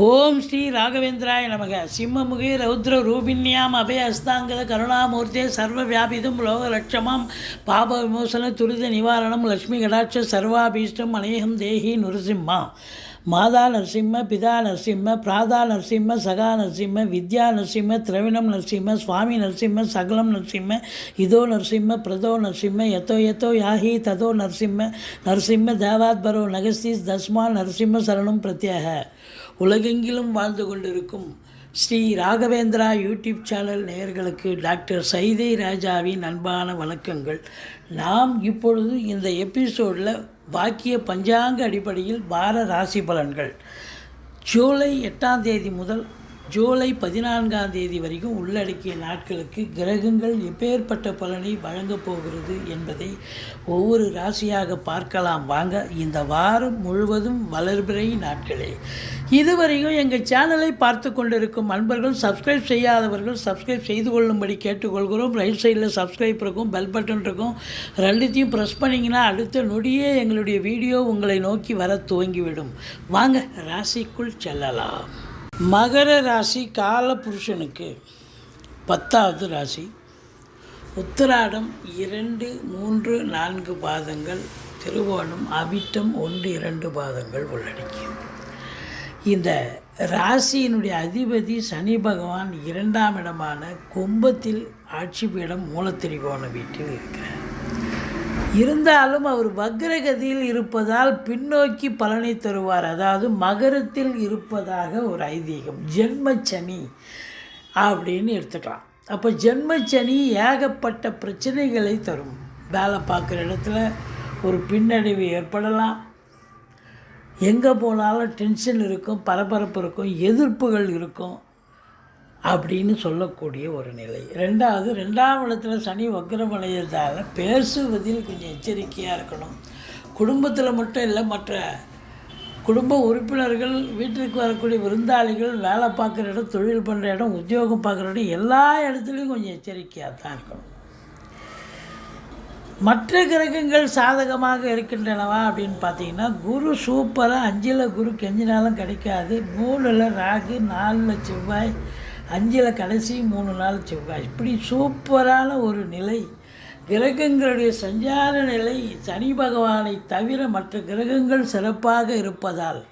ஓம் ஸ்ரீ ராகவேந்திராய நமக. சிம்மமுகி ரௌத்ர ரூபிண்யாம் அபய அஸ்தாங்கத கருணாமூர்த்தே சர்வ வியாபிதம் லோக லட்சமாம் பாப விமோசன துரித நிவாரணம் லக்ஷ்மி கடாட்ச சர்வாபீஷ்டம் அநேகம் தேகி நுரசிம்மா. மாதா நரசிம்ம பிதா நரசிம்ம பிராதா நரசிம்ம சகா நரசிம்ம வித்யா நரசிம்ம திரவிணம் நரசிம்ம சுவாமி நரசிம்ம சகலம் நரசிம்ம இதோ நரசிம்ம பிரதோ நரசிம்ம எத்தோ எத்தோ யாஹி ததோ நரசிம்ம நரசிம்ம தேவாத்பரோ நகஸ்தீஸ் தஸ்மா நரசிம்ம சரணம் பிரத்யேக. உலகெங்கிலும் வாழ்ந்து கொண்டிருக்கும் ஸ்ரீ ராகவேந்திரா யூடியூப் சேனல் நேயர்களுக்கு டாக்டர் சைதை ராஜாவின் அன்பான வணக்கங்கள். நாம் இப்பொழுது இந்த எபிசோடில் வாக்கிய பஞ்சாங்க அடிப்படையில் வார ராசி பலன்கள். ஜூலை எட்டாம் தேதி முதல் ஜூலை பதினான்காம் தேதி வரைக்கும் உள்ளடக்கிய நாட்களுக்கு கிரகங்கள் எப்பேற்பட்ட பலனை வழங்கப் போகிறது என்பதை ஒவ்வொரு ராசியாக பார்க்கலாம். வாங்க இந்த வாரம் முழுவதும் வளர்பிறை நாட்களே. இதுவரையும் எங்கள் சேனலை பார்த்து கொண்டிருக்கும் அன்பர்கள் சப்ஸ்கிரைப் செய்யாதவர்கள் சப்ஸ்கிரைப் செய்து கொள்ளும்படி கேட்டுக்கொள்கிறோம். ரைட் சைடில் சப்ஸ்கிரைப் இருக்கும் பெல் பட்டன் இருக்கும். ரெண்டுத்தையும் ப்ரெஸ் பண்ணிங்கன்னா அடுத்த நொடியே எங்களுடைய வீடியோ உங்களை நோக்கி வர துவங்கிவிடும். வாங்க ராசிக்குள் செல்லலாம். மகர ராசி காலபுருஷனுக்கு பத்தாவது ராசி. உத்திராடம் இரண்டு மூன்று நான்கு பாதங்கள் திருவோணம் அவிட்டம் ஒன்று இரண்டு பாதங்கள் உள்ளடக்கியது. இந்த ராசியினுடைய அதிபதி சனி பகவான் இரண்டாம் இடமான கும்பத்தில் ஆட்சி பீடம் மூலத்திரிகோண வீட்டில் இருக்கிறார். இருந்தாலும் அவர் வக்ரகதியில் இருப்பதால் பின்னோக்கி பலனை தருவார். அதாவது மகரத்தில் இருப்பதாக ஒரு ஐதீகம். ஜென்மச்சனி அப்படின்னு எடுத்துக்கலாம். அப்போ ஜென்மச்சனி ஏகப்பட்ட பிரச்சனைகளை தரும். வேலை பார்க்குற இடத்துல ஒரு பின்னடைவு ஏற்படலாம். எங்கே போனாலும் டென்ஷன் இருக்கும் பரபரப்பு இருக்கும் எதிர்ப்புகள் இருக்கும். அப்படின்னு சொல்லக்கூடிய ஒரு நிலை. ரெண்டாவது ரெண்டாம் இடத்துல சனி வக்ரமடைகிறதால பேசுவதில் கொஞ்சம் எச்சரிக்கையாக இருக்கணும். குடும்பத்தில் மட்டும் இல்லை மற்ற குடும்ப உறுப்பினர்கள் வீட்டிற்கு வரக்கூடிய விருந்தாளிகள் வேலை பார்க்குற இடம் தொழில் பண்ணுற இடம் உத்தியோகம் பார்க்குற இடம் எல்லா இடத்துலையும் கொஞ்சம் எச்சரிக்கையாக தான் இருக்கணும். மற்ற கிரகங்கள் சாதகமாக இருக்கின்றனவா அப்படின்னு பார்த்தீங்கன்னா குரு சூப்பராக அஞ்சில் குரு கெஞ்சினாலும் கிடைக்காது. மூணில் ராகு நாலில் செவ்வாய் அஞ்சில் கடைசி மூணு நாள் செவ்வாய் இப்படி சூப்பரான ஒரு நிலை. கிரகங்களுடைய சஞ்சார நிலை சனி பகவானை தவிர மற்ற கிரகங்கள் சிறப்பாக இருப்பதால்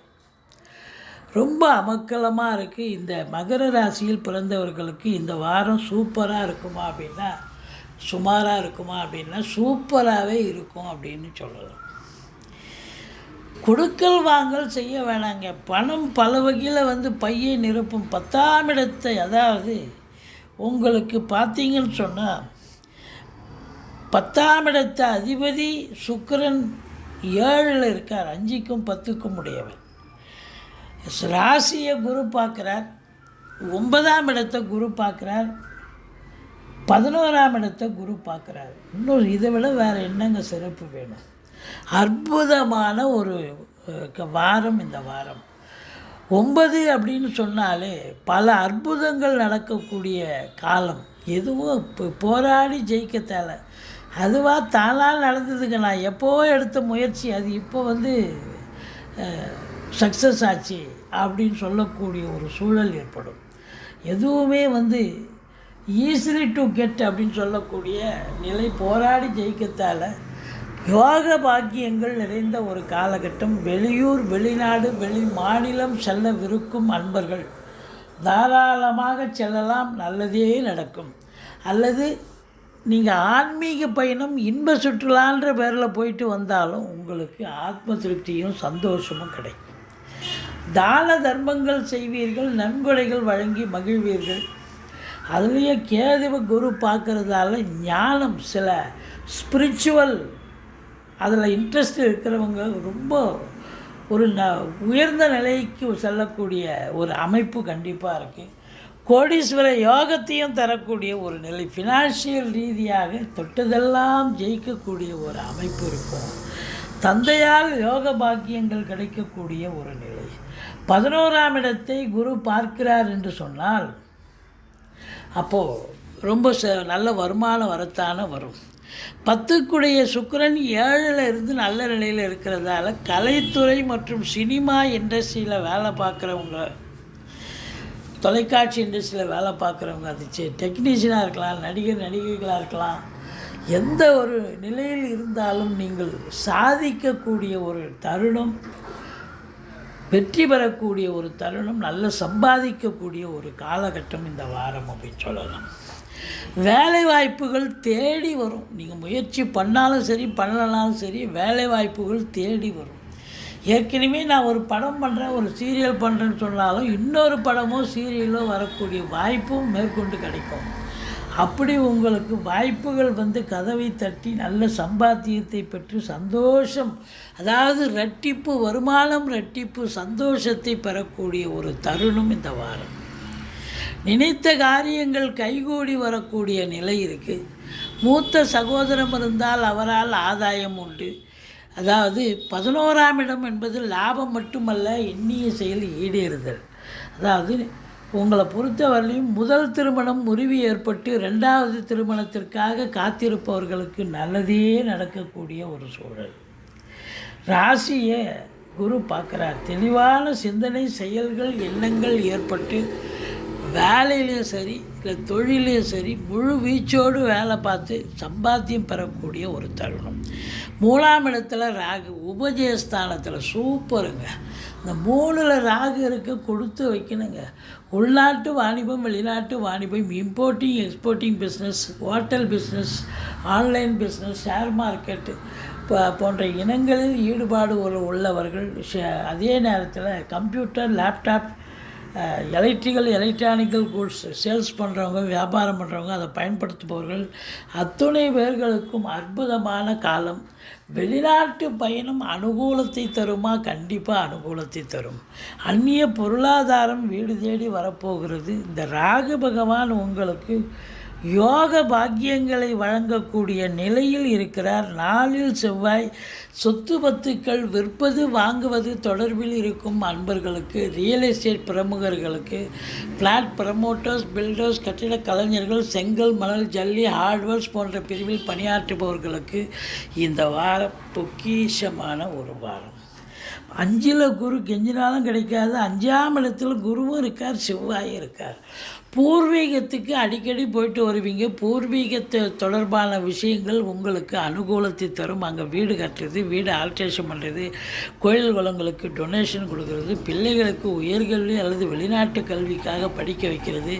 ரொம்ப அமக்கலமாக இருக்குது இந்த மகர ராசியில் பிறந்தவர்களுக்கு இந்த வாரம் சூப்பராக இருக்குமா அப்படின்னா சுமாராக இருக்குமா அப்படின்னா சூப்பராகவே இருக்கும் அப்படின்னு சொல்லலாம். கொடுக்கல் வாங்கல் செய்ய வேணாங்க. பணம் பல வகையில் வந்து பையை நிரப்பும் பத்தாம் இடத்தை அதாவது உங்களுக்கு பார்த்தீங்கன்னு சொன்னால் பத்தாம் இடத்த அதிபதி சுக்கரன் ஏழில் இருக்கார். அஞ்சுக்கும் பத்துக்கும் உடையவன் ராசியை குரு பார்க்குறார். ஒன்பதாம் இடத்தை குரு பார்க்குறார். பதினோராம் இடத்தை குரு பார்க்குறாரு. இன்னும் இதை விட வேறு என்னங்க சிறப்பு வேணும்? அற்புதமான ஒரு வாரம் இந்த வாரம். ஒன்பது அப்படின்னு சொன்னாலே பல அற்புதங்கள் நடக்கக்கூடிய காலம். எதுவும் இப்போ போராடி ஜெயிக்க தேவை அதுவாக தானாக நடந்ததுங்க. நான் எப்போ எடுத்த முயற்சி அது இப்போ வந்து சக்ஸஸ் ஆச்சு அப்படின்னு சொல்லக்கூடிய ஒரு சூழல் ஏற்படும். எதுவுமே வந்து ஈஸிலி டு கெட் அப்படின்னு சொல்லக்கூடிய நிலை போராடி ஜெயிக்கத்தால் யோக பாக்கியங்கள் நிறைந்த ஒரு காலகட்டம் வெளியூர் வெளிநாடு வெளி மாநிலம் செல்லவிருக்கும் அன்பர்கள். தாராளமாக செல்லலாம் நல்லதே நடக்கும். அல்லது நீங்கள் ஆன்மீக பயணம் இன்ப சுற்றுலான்ற பேரில் போயிட்டு வந்தாலும் உங்களுக்கு ஆத்ம திருப்தியும் சந்தோஷமும் கிடைக்கும். தான தர்மங்கள் செய்வீர்கள் நன்கொடைகள் வழங்கி மகிழ்வீர்கள். அதுலேயே கேதுவ குரு பார்க்குறதால ஞானம் சில ஸ்பிரிச்சுவல் அதில் இன்ட்ரெஸ்ட் இருக்கிறவங்க ரொம்ப ஒரு ந உயர்ந்த நிலைக்கு செல்லக்கூடிய ஒரு அமைப்பு கண்டிப்பாக இருக்குது கோடீஸ்வர யோகத்தையும் தரக்கூடிய ஒரு நிலை ஃபினான்ஷியல் ரீதியாக தொட்டதெல்லாம் ஜெயிக்கக்கூடிய ஒரு அமைப்பு இருக்கும். தந்தையால் யோக பாக்கியங்கள் கிடைக்கக்கூடிய ஒரு நிலை. பதினோராம் இடத்தை குரு பார்க்கிறார் என்று சொன்னால் அப்போது ரொம்ப ச நல்ல வருமானம் வரத்தான வரும். பத்துக்குடைய சுக்கரன் ஏழில் இருந்து நல்ல நிலையில் இருக்கிறதால கலைத்துறை மற்றும் சினிமா இண்டஸ்ட்ரியில் வேலை பார்க்குறவங்க தொலைக்காட்சி இண்டஸ்ட்ரியில் வேலை பார்க்குறவங்க அது டெக்னீஷியனாக இருக்கலாம் நடிகர் நடிகைகளாக இருக்கலாம் எந்த ஒரு நிலையில் இருந்தாலும் நீங்கள் சாதிக்கக்கூடிய ஒரு தருணம் வெற்றி பெறக்கூடிய ஒரு தருணம் நல்ல சம்பாதிக்கக்கூடிய ஒரு காலகட்டம் இந்த வாரம் அப்படின்னு சொல்லலாம். வேலை வாய்ப்புகள் தேடி வரும். நீங்கள் முயற்சி பண்ணாலும் சரி பண்ணலனாலும் சரி வேலை வாய்ப்புகள் தேடி வரும். ஏற்கனவே நான் ஒரு படம் பண்ணுறேன் ஒரு சீரியல் பண்ணுறேன்னு சொன்னாலும் இன்னொரு படமோ சீரியலோ வரக்கூடிய வாய்ப்பும் மேற்கொண்டு கிடைக்கும். அப்படி உங்களுக்கு வாய்ப்புகள் வந்து கதவை தட்டி நல்ல சம்பாத்தியத்தை பெற்று சந்தோஷம் அதாவது ரெட்டிப்பு வருமானம் ரெட்டிப்பு சந்தோஷத்தை பெறக்கூடிய ஒரு தருணம் இந்த வாரம். நினைத்த காரியங்கள் கைகூடி வரக்கூடிய நிலை இருக்குது மூத்த சகோதரம் இருந்தால் அவரால் ஆதாயம் உண்டு. அதாவது பதினோராம் இடம் என்பது லாபம் மட்டுமல்ல எண்ணிய செயல் ஈடேறுதல். அதாவது உங்களை பொறுத்தவரையிலும் முதல் திருமணம் முறிவு ஏற்பட்டு ரெண்டாவது திருமணத்திற்காக காத்திருப்பவர்களுக்கு நல்லதே நடக்கக்கூடிய ஒரு சூழல். ராசியை குரு பார்க்குறார். தெளிவான சிந்தனை செயல்கள் எண்ணங்கள் ஏற்பட்டு வேலையிலையும் சரி இல்லை தொழிலையும் சரி முழு வீச்சோடு வேலை பார்த்து சம்பாத்தியம் பெறக்கூடிய ஒரு தருணம். மூணாம் இடத்துல ராகு உபஜயஸ்தானத்தில் சூப்பருங்க. இந்த மூணில் ராகு இருக்க கொடுத்து வைக்கணுங்க. உள்நாட்டு வாணிபம் வெளிநாட்டு வாணிபம் importing exporting business hotel business online business share market போன்ற இனங்களில் ஈடுபாடு உள்ளவர்கள் ஷே- அதே நேரத்தில் computer laptop electrical electronical goods sales பண்ணுறவங்க வியாபாரம் பண்ணுறவங்க அதை பயன்படுத்துபவர்கள் அத்துணை பேர்களுக்கும் அற்புதமான காலம். வெளிநாட்டு பயணம் அனுகூலத்தை தருமா? கண்டிப்பாக அனுகூலத்தை தரும். அந்நிய பொருளாதாரம் வீடு தேடி வரப்போகிறது. இந்த ராகு பகவான் உங்களுக்கு யோக பாக்கியங்களை வழங்கக்கூடிய நிலையில் இருக்கிறார். நாளில் செவ்வாய் சொத்து பத்துக்கள் விற்பது வாங்குவது தொடர்பில் இருக்கும் அன்பர்களுக்கு ரியல் எஸ்டேட் பிரமுகர்களுக்கு ஃப்ளாட் ப்ரமோட்டர்ஸ் பில்டர்ஸ் கட்டிட கலைஞர்கள் செங்கல் மணல் ஜல்லி ஹார்ட்வேர்ஸ் போன்ற பிரிவில் பணியாற்றுபவர்களுக்கு இந்த வாரம் பொக்கிஷமான ஒரு வாரம். அஞ்சில் குரு கெஞ்சினாலும் கிடைக்காது. அஞ்சாம் இடத்துல குருவும் இருக்கார் செவ்வாயும் இருக்கார். பூர்வீகத்துக்கு அடிக்கடி போயிட்டு வருவீங்க. பூர்வீகத்தை தொடர்பான விஷயங்கள் உங்களுக்கு அனுகூலத்தை தரும். அங்கே வீடு கட்டுறது வீடு ஆல்ட்ரேஷன் பண்ணுறது கோயில் குளங்களுக்கு டொனேஷன் கொடுக்கறது பிள்ளைகளுக்கு உயர்கல்வி அல்லது வெளிநாட்டு கல்விக்காக படிக்க வைக்கிறது.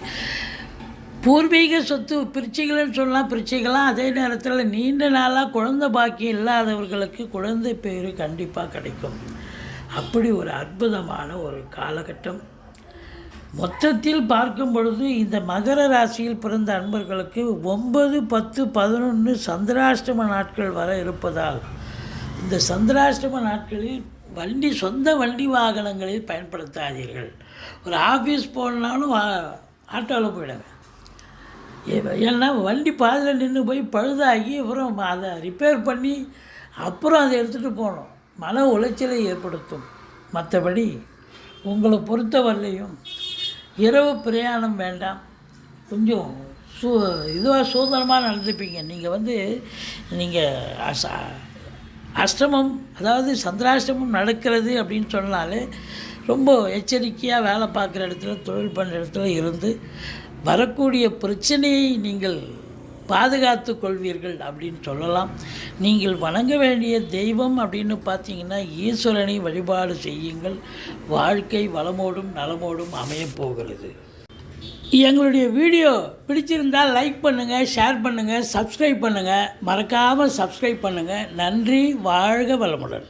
பூர்வீக சொத்து பிரிச்சைகள்னு சொல்லலாம் பிரிச்சிக்கலாம் அதே நேரத்தில் நீண்ட நாளாக குழந்தை பாக்கியம் இல்லாதவர்களுக்கு குழந்தை பேர் கண்டிப்பாக கிடைக்கும். அப்படி ஒரு அற்புதமான ஒரு காலகட்டம். மொத்தத்தில் பார்க்கும் பொழுது இந்த மகர ராசியில் பிறந்த அன்பர்களுக்கு ஒன்பது பத்து பதினொன்று சந்திராஷ்டம நாட்கள் வர இருப்பதால் இந்த சந்திராஷ்டம நாட்களில் வண்டி சொந்த வண்டி வாகனங்களில் பயன்படுத்தாதீர்கள். ஒரு ஆஃபீஸ் போனாலும் ஆட்டோவில் போயிடுங்க. ஏ- ஏன்னா வண்டி பாதியில் நின்று போய் பழுதாகி அப்புறம் அதை ரிப்பேர் பண்ணி அப்புறம் அதை எடுத்துகிட்டு போகணும். மன உளைச்சலை ஏற்படுத்தும். மற்றபடி உங்களை பொறுத்தவரையிலையும் இரவு பிரயாணம் வேண்டாம். கொஞ்சம் சூ இதுவாக சுதந்திரமாக நடந்துப்பீங்க. நீங்கள் வந்து நீங்கள் அஷ்டமம் அதாவது சந்திராஷ்டமம் நடக்கிறது அப்படின்னு சொன்னாலே ரொம்ப எச்சரிக்கையாக வேலை பார்க்குற இடத்துல தொழில் பண்ணுற இடத்துல இருந்து வரக்கூடிய பிரச்சனையை நீங்கள் பாதுகாத்து கொள்வீர்கள் அப்படின்னு சொல்லலாம். நீங்கள் வணங்க வேண்டிய தெய்வம் அப்படின்னு பார்த்தீங்கன்னா ஈஸ்வரனை வழிபாடு செய்யுங்கள். வாழ்க்கை வளமோடும் நலமோடும் அமையப் போகிறது. எங்களுடைய வீடியோ பிடிச்சிருந்தால் லைக் பண்ணுங்கள் ஷேர் பண்ணுங்கள் சப்ஸ்கிரைப் பண்ணுங்கள் மறக்காமல் சப்ஸ்கிரைப் பண்ணுங்கள் நன்றி வாழ்க வளமுடன்.